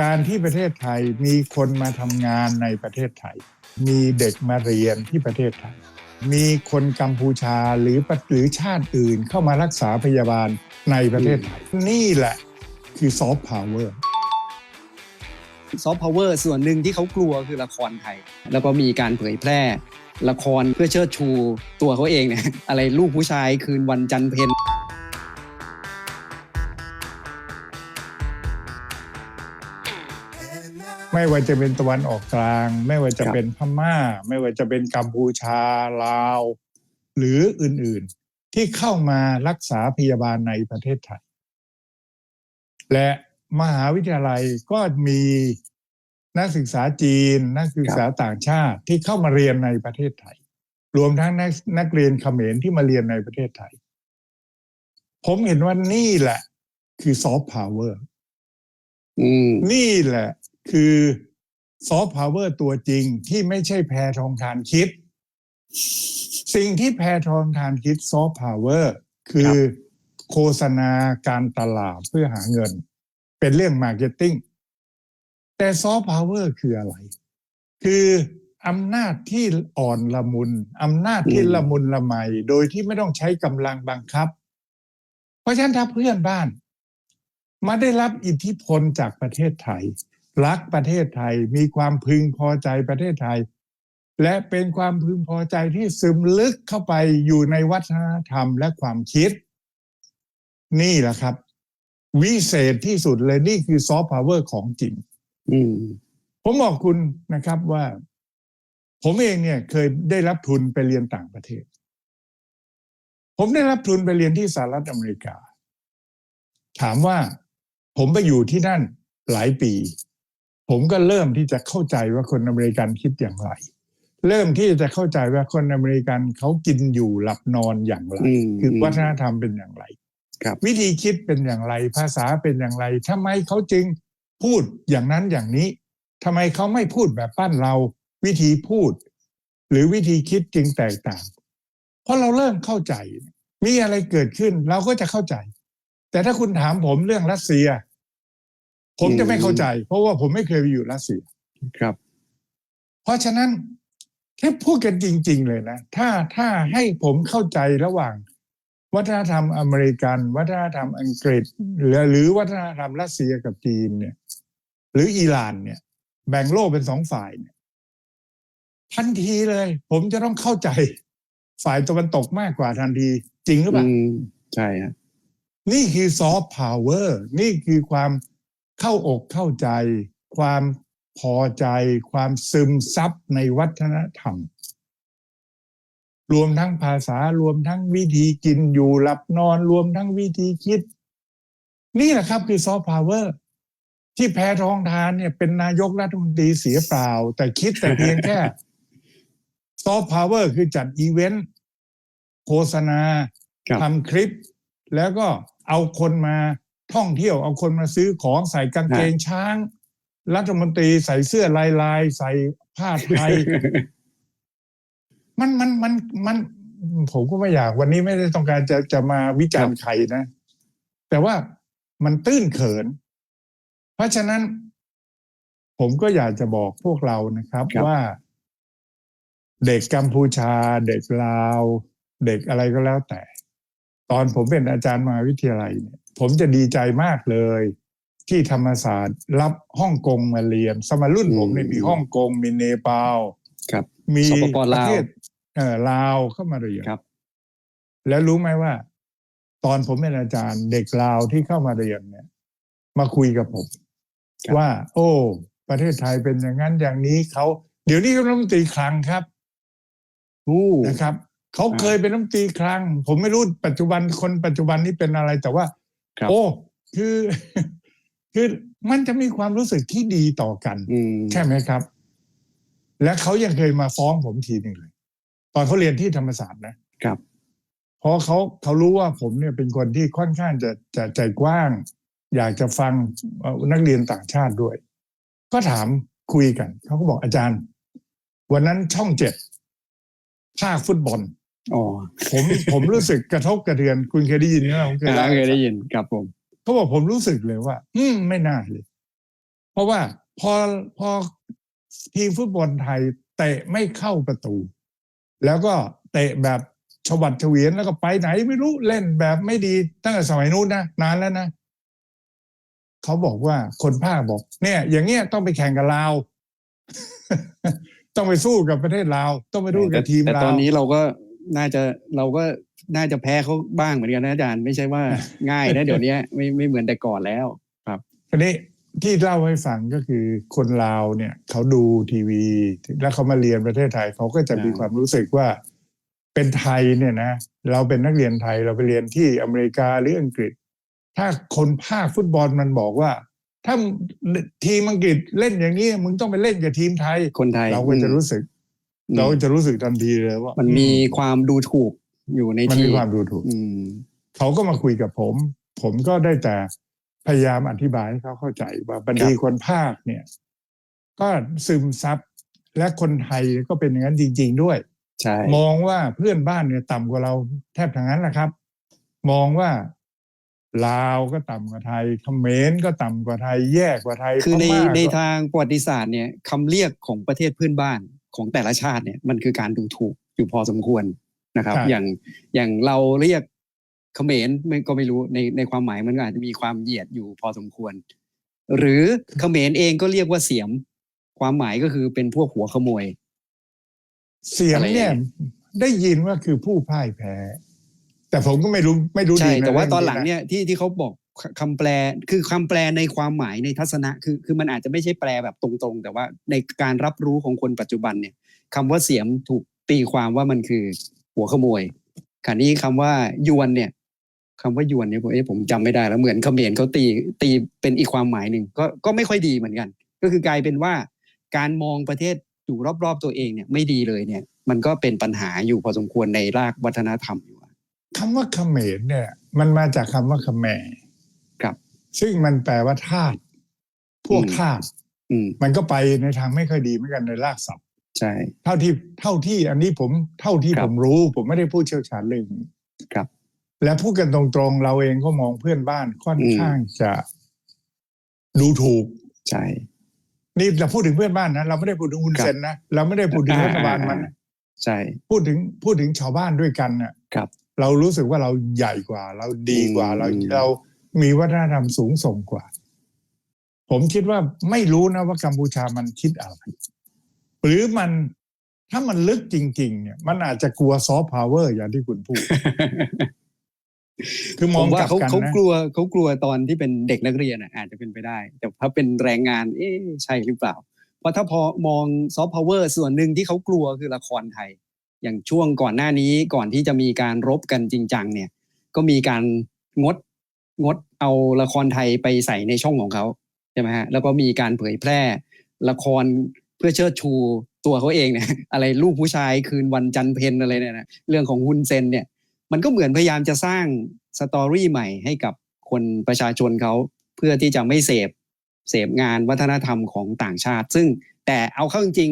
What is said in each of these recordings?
การที่ประเทศไทยมีคนมาทำงานในประเทศไทย มีเด็กมาเรียนที่ประเทศไทย มีคนกัมพูชาหรือประหรือชาติอื่นเข้ามารักษาพยาบาลในประเทศไทย นี่แหละคือซอฟต์พาวเวอร์ซอฟต์พาวเวอร์ส่วนหนึ่งที่เขากลัวคือละครไทย แล้วก็มีการเผยแพร่ ละครเพื่อเชิดชูตัวเขาเองเนี่ยอะไรลูกผู้ชายคืนวันจันทร์เพน ไม่ว่าจะเป็นตะวันออกกลาง ไม่ว่าจะเป็นพม่า ไม่ว่าจะเป็นกัมพูชาลาว หรืออื่นๆ ที่เข้ามารักษาพยาบาลในประเทศไทย และมหาวิทยาลัยก็มีนักศึกษาจีน นักศึกษาต่างชาติที่เข้ามาเรียนในประเทศไทย รวมทั้งนักนักเรียนเขมรที่มาเรียนในประเทศไทย ผมเห็นว่านี่แหละ คือซอฟต์พาวเวอร์อืมนี่แหละ คือซอฟต์พาวเวอร์ตัวจริงที่ไม่ใช่แพรทองทานคิด สิ่งที่แพรทองทานคิดซอฟต์พาวเวอร์คือโฆษณาการตลาดเพื่อหาเงิน เป็นเรื่องมาร์เก็ตติ้งแต่ซอฟต์พาวเวอร์คืออะไร คืออำนาจที่อ่อนละมุนอำนาจที่อืมละมุนละไม โดยที่ไม่ต้องใช้กำลังบังคับ เพราะฉะนั้นถ้าเพื่อนบ้าน มาได้รับอิทธิพลจากประเทศไทย รักประเทศไทยมีความพึงพอใจประเทศไทย และเป็นความพึงพอใจที่ซึมลึกเข้าไปอยู่ในวัฒนธรรมและความคิด นี่แหละครับ วิเศษที่สุดเลยนี่คือซอฟต์พาวเวอร์ของจริงอืมผมบอกคุณนะครับว่า ผมเองเนี่ยเคยได้รับทุนไปเรียนต่างประเทศ ผมได้รับทุนไปเรียนที่สหรัฐอเมริกา ถามว่าผมไปอยู่ที่นั่นหลายปี ผมก็เริ่มที่จะเข้าใจว่าคนอเมริกันคิดอย่างไร เริ่มที่จะเข้าใจว่าคนอเมริกันเขากินอยู่หลับนอนอย่างไรอืมคือวัฒนธรรมเป็นอย่างไรครับวิธีคิดเป็นอย่างไรภาษาเป็นอย่างไรทำไมเขาจึงพูดอย่างนั้นอย่างนี้ทำไมเขาไม่พูดแบบปั้นเรา วิธีพูด หรือวิธีคิดจึงแตกต่าง เพราะเราเริ่มเข้าใจ มีอะไรเกิดขึ้นเราก็จะเข้าใจ แต่ถ้าคุณถามผมเรื่องรัสเซีย ผมจะไม่เข้าใจ เพราะว่าผมไม่เคยไปอยู่รัสเซียครับ เพราะฉะนั้นแค่พูดกันจริง ๆ เลยนะ ถ้าถ้าให้ผมเข้าใจระหว่าง วัฒนธรรมอเมริกัน วัฒนธรรมอังกฤษ หรือหรือวัฒนธรรมรัสเซียกับจีนเนี่ย หรืออิหร่านเนี่ย แบ่งโลกเป็นสองฝ่ายเนี่ยทันทีเลย ผมจะต้องเข้าใจ ฝ่ายตะวันตกมากกว่าทันที จริงหรือเปอืล่ามใช่ฮะนี่คือซอฟต์พาวเวอร์นี่คือความ เข้าอกเข้าใจ ความพอใจ ความซึมซับในวัฒนธรรม รวมทั้งภาษารวมทั้งวิธีกินอยู่หลับนอนรวมทั้งวิธีคิด นี่แหละครับคือซอฟต์พาวเวอร์ที่แพทองทานเนี่ยเป็นนายกรัฐมนตรีเสียเปล่า แต่คิดแต่เพียงแค่ซอฟต์พาวเวอร์คือจัดอีเวนต์โฆษณาครับทำคลิป แล้วก็เอาคนมา ท่องเที่ยวเอาคนมาซื้อของใส่กางเกงช้าง รัฐมนตรีใส่เสื้อลายลายๆใส่ผ้าไทยมันมันมันมัน ผมก็ไม่อยาก วันนี้ไม่ได้ต้องการจะจะมาวิจารณ์ใครนะ แต่ว่ามันตื้นเขิน เพราะฉะนั้น ผมก็อยากจะบอกพวกเรานะครับครับว่า เด็กกัมพูชา เด็กลาว เด็กอะไรก็แล้วแต่ ตอนผมเป็นอาจารย์มหาวิทยาลัยเนี่ย ผมจะดีใจมากเลย ที่ธรรมศาสตร์รับฮ่องกงมาเรียน สมัยรุ่นผมเนี่ยอืมมีฮ่องกงมีเนปาลครับมีสปปปลาวระเทศเอ่อลาวเข้ามาเรียนครับ แล้วรู้ไหมว่า ตอนผมเป็นอาจารย์ เด็กลาวที่เข้ามาเรียนเนี่ย มาคุยกับผมครับว่า โอ้ ประเทศไทยเป็นอย่างนั้นอย่างนี้เขาเดี๋ยวนี้เขาเป็นรัฐมนตรีคลังครับอู้นะครับเขาอ่าเคยเป็นรัฐมนตรีคลัง ผมไม่รู้ปัจจุบันคนปัจจุบันนี้เป็นอะไรแต่ว่า ครับ โอ้คือ คือมันจะมีความรู้สึกที่ดีต่อกัน อืมใช่ไหมครับ และเขายังเคยมาฟ้องผมทีหนึ่งเลย ตอนเขาเรียนที่ธรรมศาสตร์นะครับ เพราะเขาเขารู้ว่าผมเนี่ยเป็นคนที่ค่อนข้างจะจะใจกว้าง อยากจะฟังเอ่อนักเรียนต่างชาติด้วย ก็ถามคุยกัน เขาก็บอกอาจารย์ วันนั้นช่องเจ็ดภาคฟุตบอล อ๋อผมผมรู้สึกกระทบกระเทือน คุณเคยได้ยินไหมผมเคยอ่าเล่าเคให้ยฟังได้ยินครับผมเขาบอกผมรู้สึกเลยว่า อืมไม่น่าเลย เพราะว่าพอพอทีมฟุตบอลไทยเตะไม่เข้าประตู แล้วก็เตะแบบชวัดเฉวียนแล้วก็ไปไหนไม่รู้เล่นแบบไม่ดีตั้งแต่สมัยนู้นนะนานแล้วนะเขาบอกว่าคนภาคบอก เนี่ย อย่างเงี้ยต้องไปแข่งกับลาวต้องไปสู้กับประเทศลาวต้องไปสู้กับทีมแต่ลาวตอนนี้เราก็ น่าจะเราก็น่าจะแพ้เขาบ้างเหมือนกันนะอาจารย์ไม่ใช่ว่าง่ายนะเดี๋ยวนี้ไม่ไม่เหมือนแต่ก่อนแล้วทีนี้ที่เล่าให้ฟังก็คือคนลาวเนี่ยเขาดูทีวี แล้วเขามาเรียนประเทศไทยเขาก็จะมีอ่าความรู้สึกว่าเป็นไทยเนี่ยนะเราเป็นนักเรียนไทยเราไปเรียนที่อเมริกาหรืออังกฤษ ถ้าคนภาคฟุตบอลมันบอกว่า ถ้าทีมอังกฤษเล่นอย่างนี้มึงต้องไปเล่นกับทีมไทยคนไทยเราก็จะรู้สึกอืม เราก็จะรู้สึกทันทีเลยว่ามันมีความดูถูกอยู่ในมันทีมีความดูถูกอืมเขาก็มาคุยกับผม ผมก็ได้แต่พยายามอธิบายให้เขาเข้าใจว่าบรรดีคนภาคเนี่ย ก็ซึมซับและคนไทยก็เป็นอย่างนั้นจริง ๆ ด้วยใช่มองว่าเพื่อนบ้านเนี่ยต่ำกว่าเราแทบทั้งนั้นแหละครับ มองว่าลาวก็ต่ำกว่าไทยเขมรก็ต่ำกว่าไทย แย่กว่าไทย คือในพม่าก็ในทางประวัติศาสตร์เนี่ยคำเรียกของประเทศเพื่อนบ้าน ของแต่ละชาติเนี่ยมันคือการดูถูกอยู่พอสมควรนะครับ อย่างอย่างเราเรียกเขมรไม่ก็ไม่รู้ในในความหมายมันก็อาจจะมีความเหยียดอยู่พอสมควร หรือเขมรเองก็เรียกว่าเสียม ความหมายก็คือเป็นพวกหัวขโมย เสียงเนี่ยอะไรได้ยินว่าคือผู้พ่ายแพ้ แต่ผมก็ไม่รู้ไม่รู้ใช่ดีะแต่ว่าเรื่ตอนหลังะเนี่ยที่ที่เขาบอก คำแปลคือคำแปลในความหมายในทัศนะคือคือมันอาจจะไม่ใช่แปลแบบตรงๆ แต่ว่าในการรับรู้ของคนปัจจุบันเนี่ยคำว่าเสียมถูกตีความว่ามันคือหัวขโมยขณะนี้คำว่ายวนเนี่ยคำว่ายวนเนี่ยผมเอ๊ะผมจำไม่ได้แล้วเหมือนเขมรเขาตีตีเป็นอีกความหมายหนึ่งก็ก็ไม่ค่อยดีเหมือนกัน ก็คือกลายเป็นว่าการมองประเทศอยู่รอบๆตัวเองเนี่ยไม่ดีเลยเนี่ย มันก็เป็นปัญหาอยู่พอสมควรในรากวัฒนธรรมอยู่คำว่าเขมรเนี่ย มันมาจากคำว่าเขมร ซึ่งมันแปลว่าทาสพวกอืมทาสอืมมันก็ไปในทางไม่ค่อยดีเหมือนกันในรากศัพท์ใช่เท่าที่เท่าที่อันนี้ผมเท่าที่ครัผบมรู้ ผมไม่ได้พูดเชี่ยวชาญเรื่องนี้ครับ และพูดกันตรงๆเราเองก็มองเพื่อนบ้านค่อนอืมข้างจะดูถูกใช่นี่เราพูดถึงเพื่อนบ้านนะเราไม่ได้พูดถึงคุณครับเซนนะเราไม่ได้พูดถึงรัฐบาลมันนะใช่พูดถึงพูดถึงชาวบ้านด้วยกันน่ะครับ เรารู้สึกว่าเราใหญ่กว่า เราดีกว่าอืมเราเรา มีวัฒนธรรมสูงส่งกว่า ผมคิดว่าไม่รู้นะว่ากัมพูชามันคิดอะไร หรือมันถ้ามันลึกจริง ๆ เนี่ย มันอาจจะกลัวซอฟต์พาวเวอร์อย่างที่คุณพูด คือมผองมกว่าลับเขากันเขานะกลัวเขากลัวตอนที่เป็นเด็กนักเรียนอะอาจจะเป็นไปได้ แต่ถ้าเป็นแรงงาน เอ๊ะใช่หรือเปล่า เพราะถ้าพอมองซอฟต์พาวเวอร์ส่วนหนึ่งที่เขากลัวคือละครไทย อย่างช่วงก่อนหน้านี้ก่อนที่จะมีการรบกันจริงจังเนี่ย ก็มีการงด งดเอาละครไทยไปใส่ในช่องของเขาใช่ไหมฮะแล้วก็มีการเผยแพร่ละครเพื่อเชิดชูตัวเขาเองเนี่ยอะไรลูกผู้ชายคืนวันจันเพนอะไรเนี่ยนะเรื่องของฮุนเซนเนี่ยมันก็เหมือนพยายามจะสร้างสตอรี่ใหม่ให้กับคนประชาชนเขาเพื่อที่จะไม่เสพเสพงานวัฒนธรรมของต่างชาติ ซึ่งแต่เอาเข้าจริง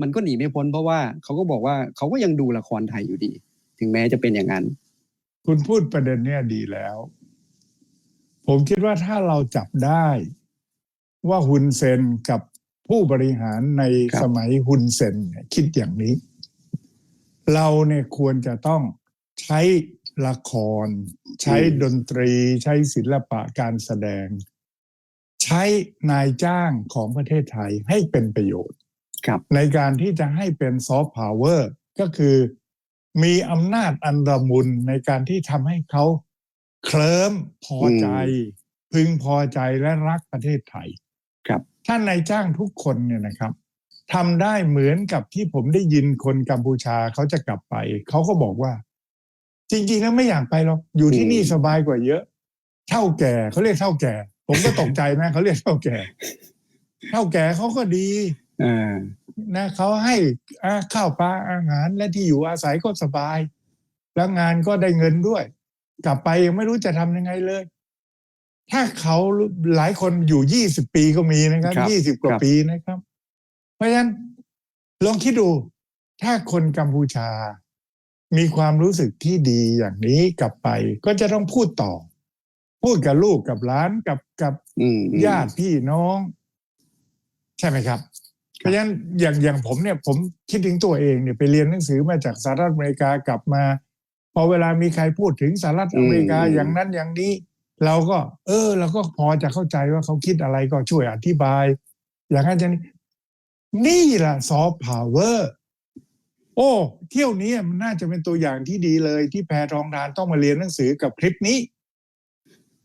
มันก็หนีไม่พ้นเพราะว่าเขาก็บอกว่าเขาก็ยังดูละครไทยอยู่ดี ถึงแม้จะเป็นอย่างนั้น คุณพูดประเด็นเนี้ยดีแล้ว ผมคิดว่าถ้าเราจับได้ว่าฮุนเซนกับผู้บริหารในครับสมัยฮุนเซนเนี่ยคิดอย่างนี้ เราเนี่ยควรจะต้องใช้ละคร ใช้ดนตรี ใช้ศิลปะการแสดง ใช้นายจ้างของประเทศไทยให้เป็นประโยชน์ครับในการที่จะให้เป็นซอฟต์พาวเวอร์ก็คือมีอำนาจอันระมุนในการที่ทำให้เขา เคลิ้มพอใจ พึงพอใจและรักประเทศไทย ครับ ท่านนายจ้างทุกคนเนี่ยนะครับทำได้เหมือนกับที่ผมได้ยินคนกัมพูชาเขาจะกลับไป เขาก็บอกว่า จริงๆแล้วไม่อยากไปหรอกอยู่ที่นี่สบายกว่าเยอะ เท่าแก่เขาเรียกเท่าแก่ ผมก็ตกใจนะเขาเรียกเท่าแก่ เท่าแก่เขาก็ดีอ่านะเขาให้อ่าข้าวปลาอาหารและที่อยู่อาศัยก็สบาย แล้วงานก็ได้เงินด้วย กลับไปยังไม่รู้จะทำยังไงเลย ถ้าเขาหลายคนอยู่ยี่สิบปีก็มีนะครับครับยี่สิบกว่าครับปีนะครับ เพราะฉะนั้นลองคิดดู ถ้าคนกัมพูชา มีความรู้สึกที่ดีอย่างนี้กลับไป ก็จะต้องพูดต่อ พูดกับลูกกับหลานกับกับอืมอืมญาติพี่น้อง ใช่ไหมครับเพราะฉะนั้นอย่างอย่างผมเนี่ย ผมคิดถึงตัวเองเนี่ยไปเรียนหนังสือมาจากสหรัฐอเมริกากลับมา พอเวลามีใครพูดถึงสหรัฐอเมริกาอืมอย่างนั้นอย่างนี้ เราก็ เออเราก็พอจะเข้าใจว่าเขาคิดอะไรก็ช่วยอธิบาย อย่างนั้นจะนี้นี่แหละซอฟต์พาวเวอร์โอ้ เที่ยวนี้มันน่าจะเป็นตัวอย่างที่ดีเลย ที่แพรทองทานต้องมาเรียนหนังสือกับคลิปนี้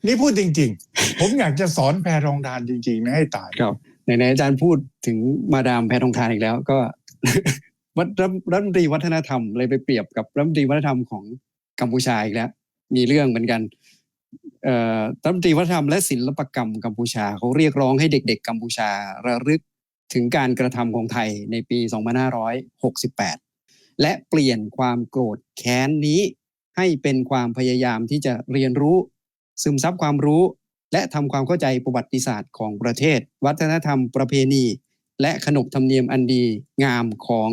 นี่พูดจริง ๆ ผมอยากจะสอนแพรทองทานจริง ๆ นะให้ตายครับไหนๆอาจารย์พูดถึงมาดามแพทองทานอีกแล้วก็วัด รัฐรัฐมนตรีวัฒนธรรมเลยไปเปรียบกับรัฐมนตรีวัฒนธรรมของกัมพูชาอีกแล้ว มีเรื่องเหมือนกันรัฐมนตรีวัฒนธรรมและศิลปกรรมกัมพูชาเขาเรียกร้องให้เด็ก ๆ กัมพูชาระลึกถึงการกระทำของไทยในปี 2568 และเปลี่ยนความโกรธแค้นนี้ ให้เป็นความพยายามที่จะเรียนรู้ ซึมซับความรู้ และทำความเข้าใจประวัติศาสตร์ของประเทศ วัฒนธรรมประเพณี และขนบธรรมเนียมอันดีงามของ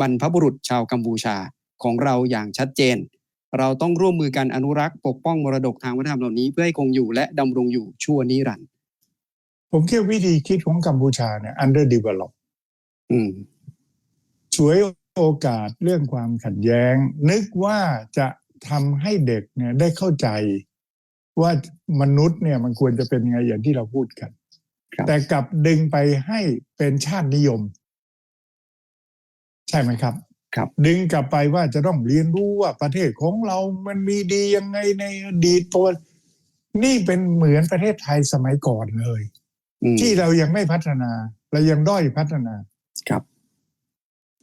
บรรพบุรุษชาวกัมพูชาของเราอย่างชัดเจน เราต้องร่วมมือกันอนุรักษ์ปกป้องมรดกทางวัฒนธรรมเหล่านี้เพื่อให้คงอยู่และดำรงอยู่ชั่วนิรันดร์ผมคิดวิธีคิดของกัมพูชาเนี่ย underdevelop อืมช่วยโอกาสเรื่องความขัดแย้ง นึกว่าจะทำให้เด็กเนี่ยได้เข้าใจว่ามนุษย์เนี่ยมันควรจะเป็นยังไงอย่างที่เราพูดกันครับแต่กลับดึงไปให้เป็นชาตินิยม ใช่ไหมครับครับ ดึงกลับไปว่าจะต้องเรียนรู้ว่าประเทศของเรามันมีดียังไงในอดีตตัว นี่เป็นเหมือนประเทศไทยสมัยก่อนเลยอืมที่เรายังไม่พัฒนา เรายังด้อยพัฒนาครับ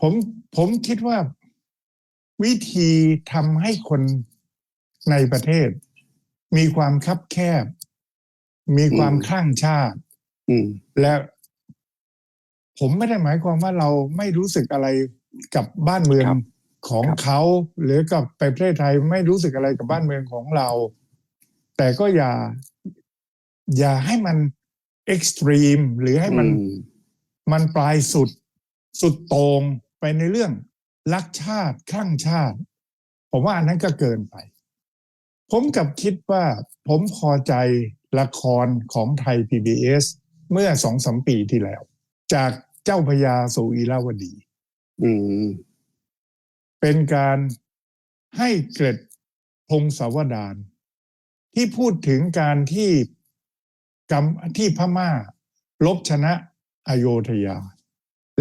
ผมผมคิดว่าวิธีทำให้คนในประเทศ มีความคับแคบ มีความอืมคลั่งชาติอืมและผมไม่ได้หมายความว่าเราไม่รู้สึกอะไร กับบ้านเมืองครับของครับเขาหรือกับประเทศไทยไม่รู้สึกอะไรกับบ้านเมืองของเรา แต่ก็อย่า อย่าให้มันเอ็กซ์ตรีมหรือให้มันอืมมันปลายสุดสุดโต่งไปในเรื่องรักชาติคลั่งชาติ ผมว่าอันนั้นก็เกินไป ผมกลับคิดว่าผมพอใจละครของไทย PBS เมื่อสองสมปีที่แล้ว จากเจ้าพญาสู่อีลาวดี อืมเป็นการให้เกร็ดพงศาวดารที่พูดถึงการที่กำที่พม่าลบชนะอโยธยา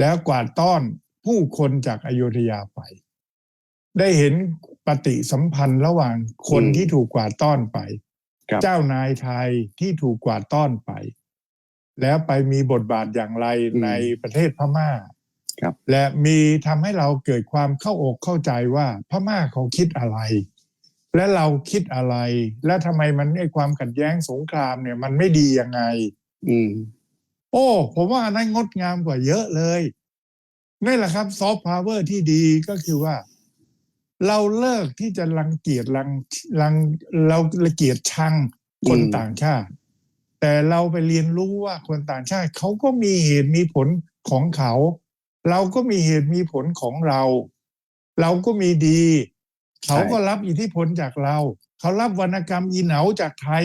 แล้วกวาดต้อนผู้คนจากอโยธยาไป ได้เห็นปฏิสัมพันธ์ระหว่างคนอืมที่ถูกกวาดต้อนไปครับเจ้านายไทยที่ถูกกวาดต้อนไป แล้วไปมีบทบาทอย่างไรในประเทศพม่า ครับ และมีทำให้เราเกิดความเข้าอกเข้าใจว่าพม่าเขาคิดอะไร และเราคิดอะไร และทำไมมันไอ้ความขัดแย้งสงครามเนี่ย มันไม่ดียังไง อืม โอ้ ผมว่าอันนั้นงดงามกว่าเยอะเลยนี่แหละครับซอฟต์พาวเวอร์ที่ดีก็คือว่า เราเลิกที่จะรังเกียจรังรังเราละเกียจชังคนอืมต่างชาติ แต่เราไปเรียนรู้ว่าคนต่างชาติเขาก็มีเหตุมีผลของเขา เราก็มีเหตุมีผลของเรา เราก็มีดี เขาก็รับอิทธิพลจากเรา เขารับวรรณกรรมอีเหนาจากไทย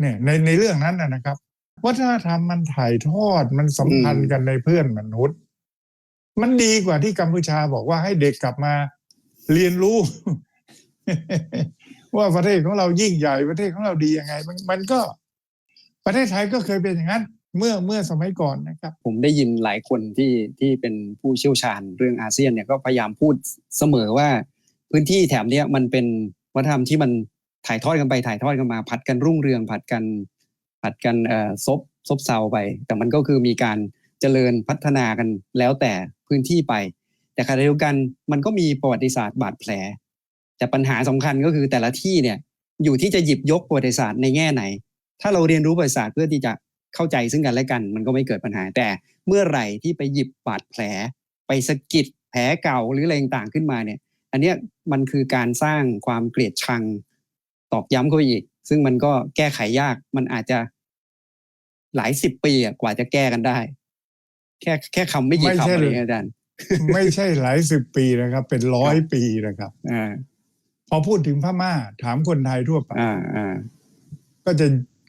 เนี่ยในในเรื่องนั้นนะครับ วัฒนธรรมมันถ่ายทอดมันสัมพันธ์กันในเพื่อนมนุษย์ มันดีกว่าที่กัมพูชาบอกว่าให้เด็กกลับมาเรียนรู้ ว่าประเทศของเรายิ่งใหญ่ประเทศของเราดียังไง มันมันก็ประเทศไทยก็เคยเป็นอย่างนั้น เมื่อเมื่อสมัยก่อนนะครับ ผมได้ยินหลายคนที่ที่เป็นผู้เชี่ยวชาญเรื่องอาเซียนเนี่ยก็พยายามพูดเสมอว่าพื้นที่แถบเนี้ยมันเป็นวัฒนธรรมที่มันถ่ายทอดกันไปถ่ายทอดกันมาผัดกันรุ่งเรืองผัดกันผัดกันเอ่อซบซบเซาไป แต่มันก็คือมีการเจริญพัฒนากันแล้วแต่พื้นที่ไป แต่ขณะเดียวกันมันก็มีประวัติศาสตร์บาดแผล แต่ปัญหาสำคัญก็คือแต่ละที่เนี่ยอยู่ที่จะหยิบยกประวัติศาสตร์ในแง่ไหน ถ้าเราเรียนรู้ประวัติศาสตร์เพื่อที่จะ เข้าใจซึ่งกันและกัน มันก็ไม่เกิดปัญหา แต่เมื่อไหร่ที่ไปหยิบบาดแผล ไปสะกิดแผลเก่าหรืออะไรต่างๆขึ้นมาเนี่ย อันเนี้ยมันคือการสร้างความเกลียดชังตอกย้ำเข้าไปอีก ซึ่งมันก็แก้ไขยากมันอาจจะหลายสิบปีอะกว่าจะแก้กันได้ แค่แค่คำไม่กี่ไม่ใช่คำอะไรเลยเงี้ยอาจารย์ไม่ใช่หลายสิบปีนะครับ เป็นร้อยปีนะครับอ่าพอพูดถึงพม่า ถามคนไทยทั่วไปอ่าอ่าก็จะ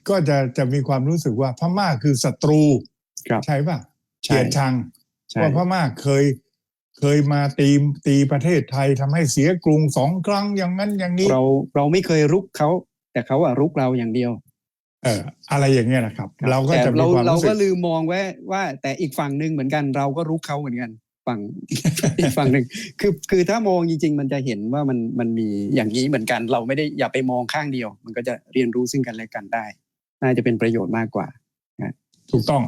ก็จะจะมีความรู้สึกว่าพม่าคือศัตรูครับ ใช่ป่ะใช่เกลียดชังใช่ว่าพม่าเคยเคยมาตีตีประเทศไทยทำให้เสียกรุงสองครั้งอย่างนั้นอย่างนี้ เราเราไม่เคยรุกเขา แต่เขาอะรุกเราอย่างเดียวเอออะไรอย่างเงี้ยนะครับ เราก็แต่จะมีเราความเรารู้สึก็กลืมมองไว้ว่า แต่อีกฝั่งหนึ่งเหมือนกันเราก็รุกเขาเหมือนกัน ฝั่ง อีกฝั่งหนึ่งคือคือถ้ามองจริง ๆ มันจะเห็นว่ามันมันมีอย่างนี้เหมือนกัน เราไม่ได้อย่าไปมองข้างเดียว มันก็จะเรียนรู้ซึ่งกันและกันได้ น่าจะเป็นประโยชน์มากกว่า ถูกต้อง